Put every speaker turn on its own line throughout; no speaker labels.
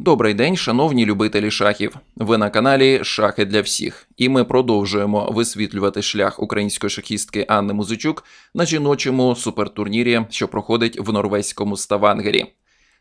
Добрий день, шановні любителі шахів. Ви на каналі Шахи для всіх, і ми продовжуємо висвітлювати шлях української шахістки Анни Музичук на жіночому супертурнірі, що проходить в норвезькому Ставангері.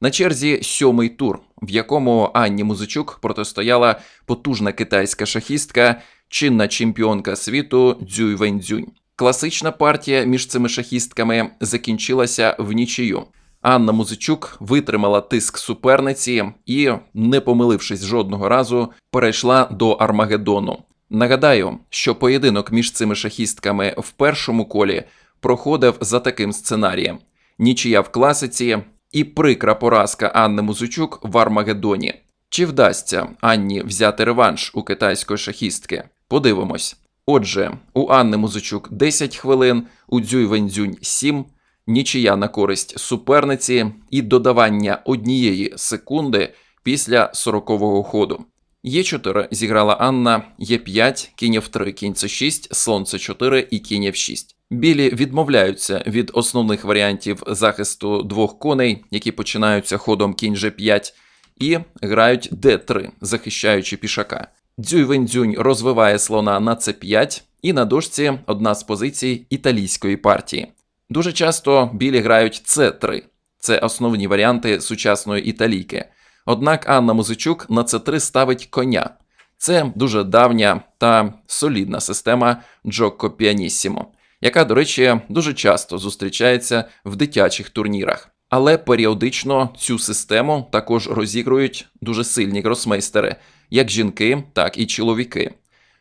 На черзі сьомий тур, в якому Анні Музичук протистояла потужна китайська шахістка, чинна чемпіонка світу Дзюй Веньцзюнь. Класична партія між цими шахістками закінчилася в нічию. Анна Музичук витримала тиск суперниці і, не помилившись жодного разу, перейшла до Армагеддону. Нагадаю, що поєдинок між цими шахістками в першому колі проходив за таким сценарієм: нічия в класиці і прикра поразка Анни Музичук в Армагеддоні. Чи вдасться Анні взяти реванш у китайської шахістки? Подивимось. Отже, у Анни Музичук 10 хвилин, у Дзюй Вензюнь 7, нічия на користь суперниці і додавання однієї секунди після 40-го ходу. Є4 зіграла Анна, Є5, кінь F3, кінь С6, слон С4 і кінь F6. Білі відмовляються від основних варіантів захисту двох коней, які починаються ходом кінь G5, і грають d3, захищаючи пішака. Дзюй Вензюнь розвиває слона на c5, і на дошці одна з позицій італійської партії. Дуже часто білі грають c3. Це основні варіанти сучасної італійки. Однак Анна Музичук на c3 ставить коня. Це дуже давня та солідна система Джокко Піанісімо, яка, до речі, дуже часто зустрічається в дитячих турнірах. Але періодично цю систему також розігрують дуже сильні гросмейстери, як жінки, так і чоловіки.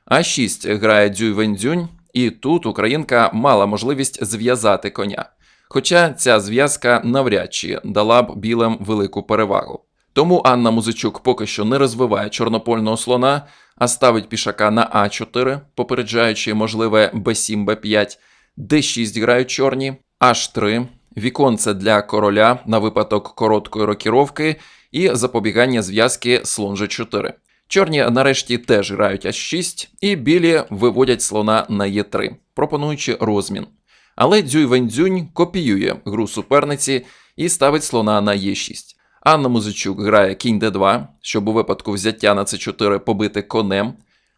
А6 грає Дзюй Вензюнь, і тут українка мала можливість зв'язати коня. Хоча ця зв'язка навряд чи дала б білим велику перевагу. Тому Анна Музичук поки що не розвиває чорнопольного слона, а ставить пішака на А4, попереджаючи можливе Б7, Б5, Д6 грають чорні, H3, віконце для короля на випадок короткої рокіровки і запобігання зв'язки слон G4. Чорні нарешті теж грають H6, і білі виводять слона на Е3, пропонуючи розмін. Але Дзюй Вензюнь копіює гру суперниці і ставить слона на Е6. Анна Музичук грає кінь d2, щоб у випадку взяття на c4 побити конем,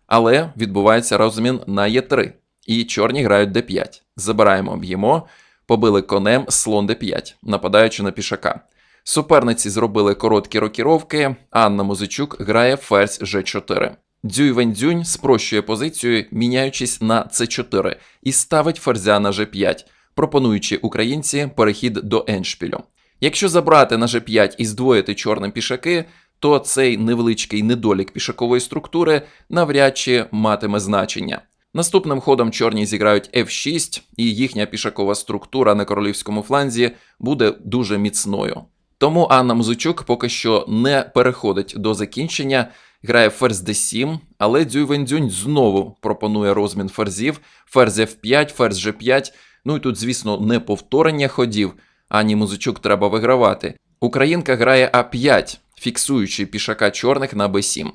але відбувається розмін на Е3, і чорні грають d5. Забираємо, б'ємо, побили конем слон d5, нападаючи на пішака. Суперниці зробили короткі рокіровки, Анна Музичук грає ферзь G4. Дзюй Вензюнь спрощує позицію, міняючись на c4, і ставить ферзя на G5, пропонуючи українці перехід до еншпілю. Якщо забрати на G5 і здвоїти чорним пішаки, то цей невеличкий недолік пішакової структури навряд чи матиме значення. Наступним ходом чорні зіграють F6, і їхня пішакова структура на королівському фланзі буде дуже міцною. Тому Анна Музичук поки що не переходить до закінчення, грає ферзь d7, але Дзюй Вензюнь знову пропонує розмін ферзів, ферзь f5, ферзь g5. Ну і тут, звісно, не повторення ходів. Ані Музичук треба вигравати. Українка грає А5, фіксуючи пішака чорних на Б7.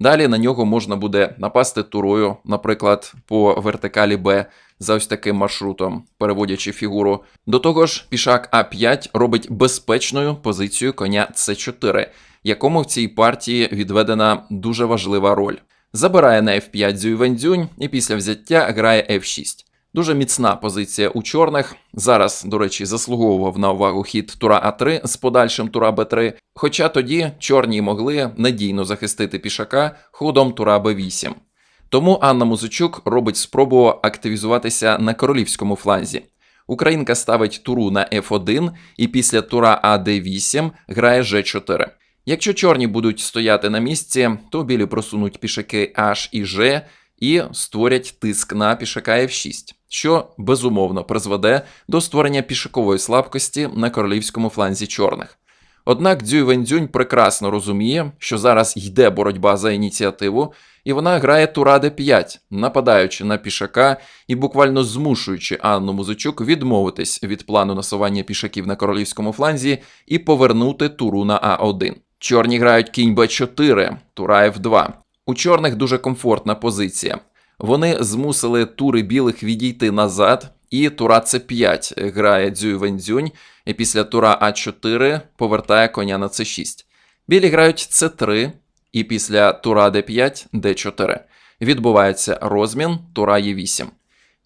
Далі на нього можна буде напасти турою, наприклад, по вертикалі Б за ось таким маршрутом, переводячи фігуру. До того ж, пішак А5 робить безпечною позицію коня С4, якому в цій партії відведена дуже важлива роль. Забирає на F5 Дзюйвендзюнь і після взяття грає F6. Дуже міцна позиція у чорних. Зараз, до речі, заслуговував на увагу хід тура А3 з подальшим тура Б3. Хоча тоді чорні могли надійно захистити пішака ходом тура Б8. Тому Анна Музичук робить спробу активізуватися на королівському фланзі. Українка ставить туру на F1 і після тура АД8 грає G4. Якщо чорні будуть стояти на місці, то білі просунуть пішаки H і G і створять тиск на пішака F6 що безумовно призведе до створення пішакової слабкості на королівському фланзі чорних. Однак Дзюй Вензюнь прекрасно розуміє, що зараз йде боротьба за ініціативу, і вона грає тура d5, нападаючи на пішака і буквально змушуючи Анну Музичук відмовитись від плану насування пішаків на королівському фланзі і повернути туру на А1. Чорні грають кінь Б4, тура F2. У чорних дуже комфортна позиція. Вони змусили тури білих відійти назад, і тура С5 грає Дзюй Вензюнь, і після тура А4 повертає коня на С6. Білі грають С3 і після тура Д5 Д4. Відбувається розмін тура Е8.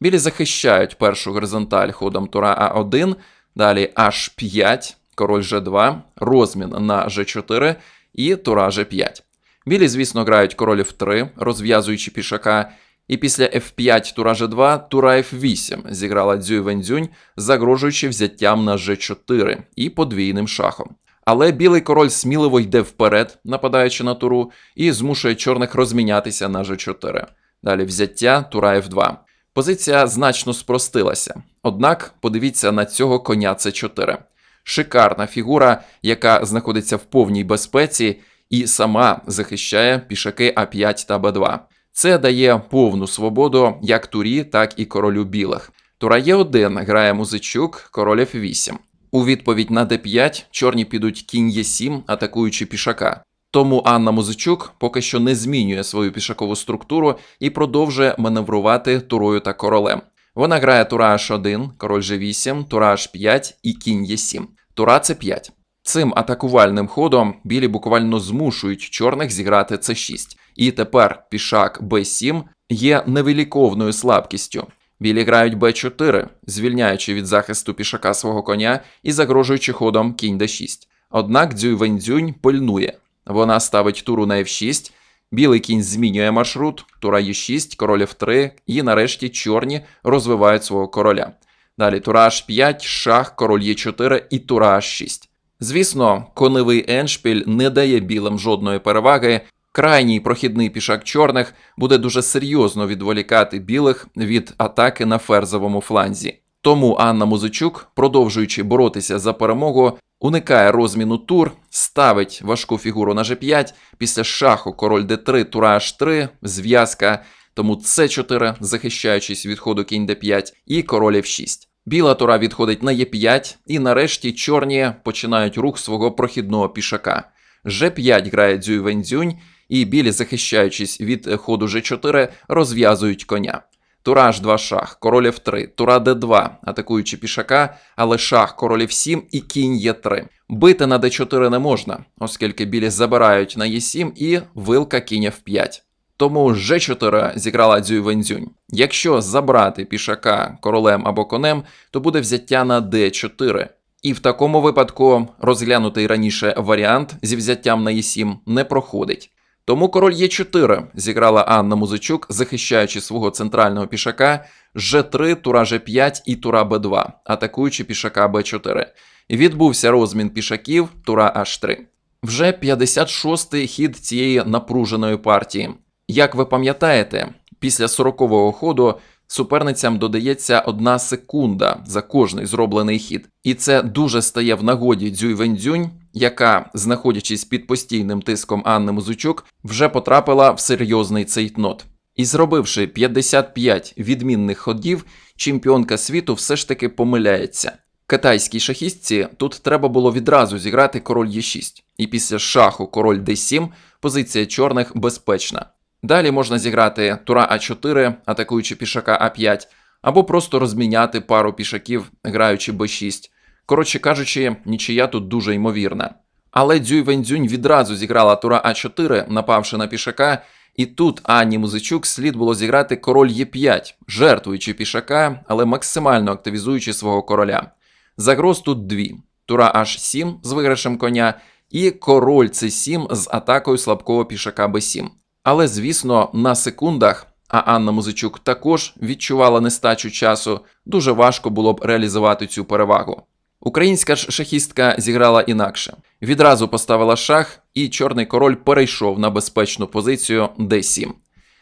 Білі захищають першу горизонталь ходом тура А1, далі H5, король G2, розмін на G4 і тура G5. Білі, звісно, грають король F3, розв'язуючи пішака, і після F5 тура G2, тура F8 зіграла Дзюй Вензюнь, загрожуючи взяттям на G4 і подвійним шахом. Але білий король сміливо йде вперед, нападаючи на туру, і змушує чорних розмінятися на G4. Далі взяття тура F2. Позиція значно спростилася. Однак подивіться на цього коня С4. Шикарна фігура, яка знаходиться в повній безпеці і сама захищає пішаки А5 та Б2. Це дає повну свободу як турі, так і королю білих. Тура Е1 грає музичук, король F8. У відповідь на d5 чорні підуть кінь Е7, атакуючи пішака. Тому Анна Музичук поки що не змінює свою пішакову структуру і продовжує маневрувати турою та королем. Вона грає тура H1, король G8, тура H5 і кінь Е7. Тура С5. Цим атакувальним ходом білі буквально змушують чорних зіграти С6. І тепер пішак Б7 є невиліковною слабкістю. Білі грають Б4, звільняючи від захисту пішака свого коня і загрожуючи ходом кінь Д6. Однак Дзюй Вензюнь пильнує. Вона ставить туру на F6, білий кінь змінює маршрут, тура Е6, король F3, і нарешті чорні розвивають свого короля. Далі тура H5, шах, король Е4 і тура H6. Звісно, коневий еншпіль не дає білим жодної переваги. Крайній прохідний пішак чорних буде дуже серйозно відволікати білих від атаки на ферзовому фланзі. Тому Анна Музичук, продовжуючи боротися за перемогу, уникає розміну тур, ставить важку фігуру на G5, після шаху король D3, тура H3, зв'язка, тому С4, захищаючись від ходу кінь D5, і король F6. Біла тура відходить на Е5, і нарешті чорні починають рух свого прохідного пішака. G5 грає Дзюй Вензюнь, і білі, захищаючись від ходу G4, розв'язують коня. Тура H2 шах, король F3, тура D2, атакуючи пішака, але шах, король F7 і кінь Е3. Бити на D4 не можна, оскільки білі забирають на Е7 і вилка кінь F5. Тому G4 зіграла Дзюй Вензюнь. Якщо забрати пішака королем або конем, то буде взяття на D4. І в такому випадку розглянутий раніше варіант зі взяттям на Е7 не проходить. Тому король Е4 зіграла Анна Музичук, захищаючи свого центрального пішака Ж3, тура Ж5 і тура Б2, атакуючи пішака Б4. Відбувся розмін пішаків, тура H3. Вже 56-й хід цієї напруженої партії. Як ви пам'ятаєте, після 40-го ходу суперницям додається одна секунда за кожний зроблений хід, і це дуже стає в нагоді Дзюй Вензюнь, яка, знаходячись під постійним тиском Анни Музичук, вже потрапила в серйозний цейтнот. І зробивши 55 відмінних ходів, чемпіонка світу все ж таки помиляється. Китайській шахістці тут треба було відразу зіграти король Е6, і після шаху король Д7 позиція чорних безпечна. Далі можна зіграти тура А4, атакуючи пішака А5, або просто розміняти пару пішаків, граючи Б6. Коротше кажучи, нічия тут дуже ймовірна. Але Дзюй Вензюнь відразу зіграла тура А4, напавши на пішака, і тут Анні Музичук слід було зіграти король Е5, жертвуючи пішака, але максимально активізуючи свого короля. Загроз тут дві: тура H7 з виграшем коня і король С7 з атакою слабкого пішака Б7. Але, звісно, на секундах, а Анна Музичук також відчувала нестачу часу, дуже важко було б реалізувати цю перевагу. Українська ж шахістка зіграла інакше. Відразу поставила шах, і чорний король перейшов на безпечну позицію d7.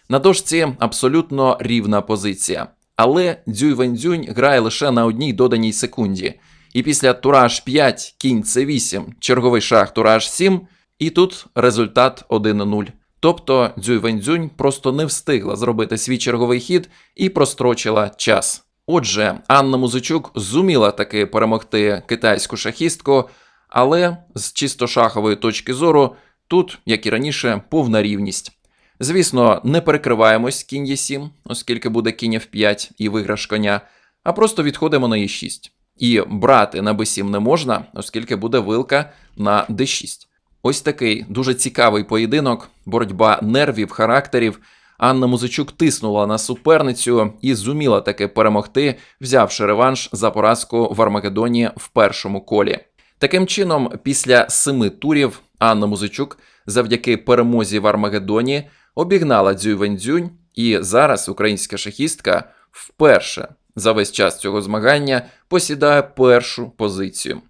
На дошці абсолютно рівна позиція. Але Дзюй Вензюнь грає лише на одній доданій секунді. І після тура H5, кінь C8, черговий шах тура H7, і тут результат 1-0. Тобто Дзюй Вензюнь просто не встигла зробити свій черговий хід і прострочила час. Отже, Анна Музичук зуміла таки перемогти китайську шахістку, але з чисто шахової точки зору тут, як і раніше, повна рівність. Звісно, не перекриваємось кінь Е7, оскільки буде кінь F5 і виграш коня, а просто відходимо на Е6. І брати на b7 не можна, оскільки буде вилка на d6. Ось такий дуже цікавий поєдинок, боротьба нервів, характерів. Анна Музичук тиснула на суперницю і зуміла таки перемогти, взявши реванш за поразку в Армагеддоні в першому колі. Таким чином, після семи турів Анна Музичук завдяки перемозі в Армагеддоні обігнала Дзюй Вензюнь, і зараз українська шахістка вперше за весь час цього змагання посідає першу позицію.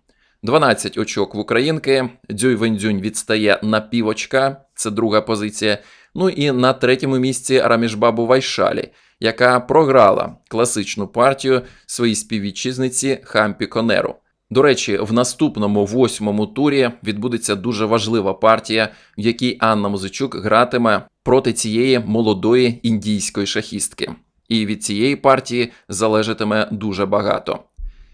12 очок в українки. Дзюй Вензюнь відстає на півочка, це друга позиція. Ну і на третьому місці Рамішбабу Вайшалі, яка програла класичну партію своїй співвітчизниці Хампі Конеру. До речі, в наступному восьмому турі відбудеться дуже важлива партія, в якій Анна Музичук гратиме проти цієї молодої індійської шахістки. І від цієї партії залежатиме дуже багато.